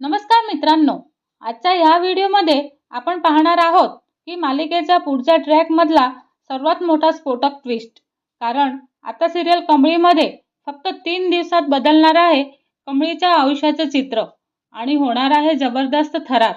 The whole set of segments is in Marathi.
नमस्कार मित्रांनो आजच्या ह्या व्हिडिओमध्ये आपण पाहणार आहोत की मालिकेच्या पुढच्या ट्रॅकमधला सर्वात मोठा स्फोटक ट्विस्ट कारण आता सिरियल कमळीमध्ये फक्त तीन दिवसात बदलणार आहे कमळीच्या आयुष्याचं चित्र आणि होणार आहे जबरदस्त थरार.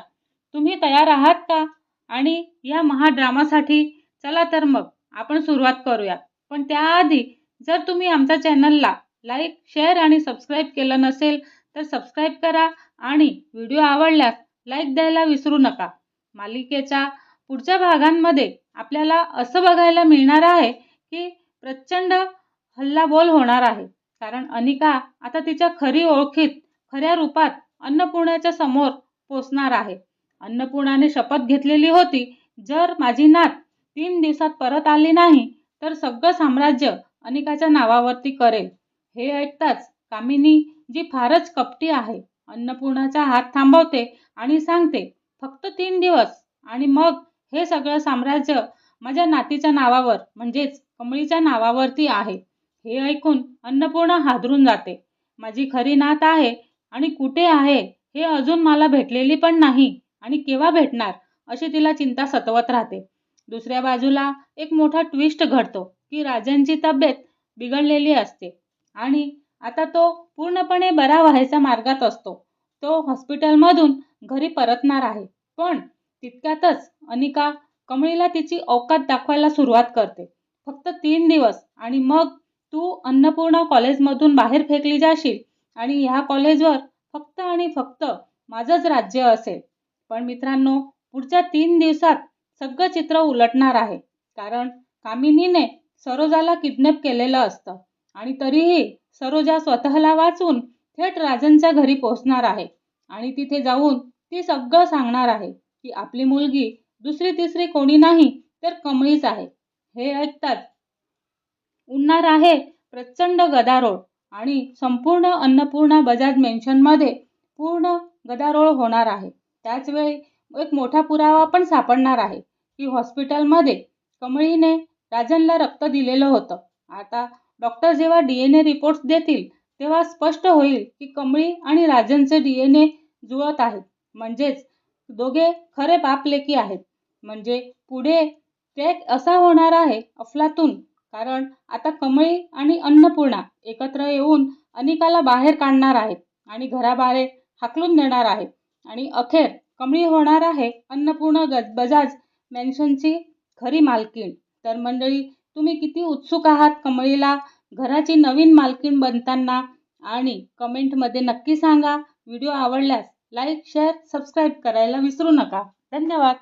तुम्ही तयार आहात का? आणि या महाड्रामासाठी चला तर मग आपण सुरुवात करूया. पण त्याआधी जर तुम्ही आमच्या चॅनलला लाईक शेअर आणि सबस्क्राईब केलं नसेल तर सबस्क्राईब करा आणि व्हिडिओ आवडल्यास लाईक द्यायला विसरू नका. मालिकेच्या पुढच्या भागांमध्ये आपल्याला असं बघायला मिळणार आहे की प्रचंड हल्लाबोल होणार आहे. कारण अनिका आता तिच्या खरी ओळखीत खऱ्या रूपात अन्नपूर्णाच्या समोर पोचणार आहे. अन्नपूर्णाने शपथ घेतलेली होती जर माझी नात तीन दिवसात परत आली नाही तर सगळं साम्राज्य अनिकाच्या नावावरती करेल. हे ऐकताच कामिनी जी फारच कपटी आहे. अन्नपूर्णाचा हात थांबवते आणि सांगते फक्त तीन दिवस. आणि मग हे सगळं साम्राज्य माझ्या नातीच्या नावावर म्हणजेच कमळीच्या नावावरती आहे. हे ऐकून अन्नपूर्णा हादरून जाते. माझी खरी नात आहे आणि कुठे आहे हे अजून मला भेटलेली पण नाही. आणि केव्हा भेटणार? अशी तिला चिंता सतवत राहते. दुसऱ्या बाजूला एक मोठा ट्विस्ट घडतो की राजांची तब्येत बिघडलेली असते. आणि आता तो पूर्णपणे बरा व्हायच्या मार्गात असतो. तो हॉस्पिटलमधून घरी परतणार आहे. पण तितक्यातच अनिका कमळीला तिची औकात दाखवायला सुरुवात करते. फक्त तीन दिवस आणि मग तू अन्नपूर्णा कॉलेजमधून बाहेर फेकली जाशील आणि ह्या कॉलेजवर फक्त आणि फक्त माझंच राज्य असेल. पण मित्रांनो पुढच्या तीन दिवसात सगळं चित्र उलटणार आहे. कारण कामिनीने सरोजाला किडनॅप केलेलं असतं आणि तरीही सरोजा स्वतःला वाचून थेट राजनच्या घरी पोहोचणार आहे. आणि तिथे जाऊन ती सगळं सांगणार आहे की आपली मुलगी दुसरी तिसरी कोणी नाही तर कमळीच आहे. हे ऐकताच उन्नार आहे प्रचंड गदारोळ आणि संपूर्ण अन्नपूर्णा बजाज मेन्शनमध्ये पूर्ण गदारोळ होणार आहे. त्याचवेळी एक मोठा पुरावा पण सापडणार आहे की हॉस्पिटलमध्ये कमळीने राजनला रक्त दिलेलं होतं. आता डॉक्टर जेव्हा डी एन ए रिपोर्ट्स देतील तेव्हा स्पष्ट होईल की कमळी आणि राजनचे डी एन ए जुळत आहेत. म्हणजेच दोघे खरे बापलेकी आहेत. म्हणजे पुढे ट्रॅक असा होणार आहे अफलातून. कारण आता कमळी आणि अन्नपूर्णा एकत्र येऊन अनिकाला बाहेर काढणार आहेत आणि घराबाहेर हाकलून देणार आहेत. आणि अखेर कमळी होणार आहे अन्नपूर्ण गज बजाज मेन्शनची खरी मालकीण. तर मंडळी तुम्ही किती उत्सुक आहात कमळीला? घराची नवीन मालकीण बनताना आणि कमेंटमध्ये नक्की सांगा. व्हिडिओ आवडल्यास लाईक शेअर सबस्क्राईब करायला विसरू नका. धन्यवाद.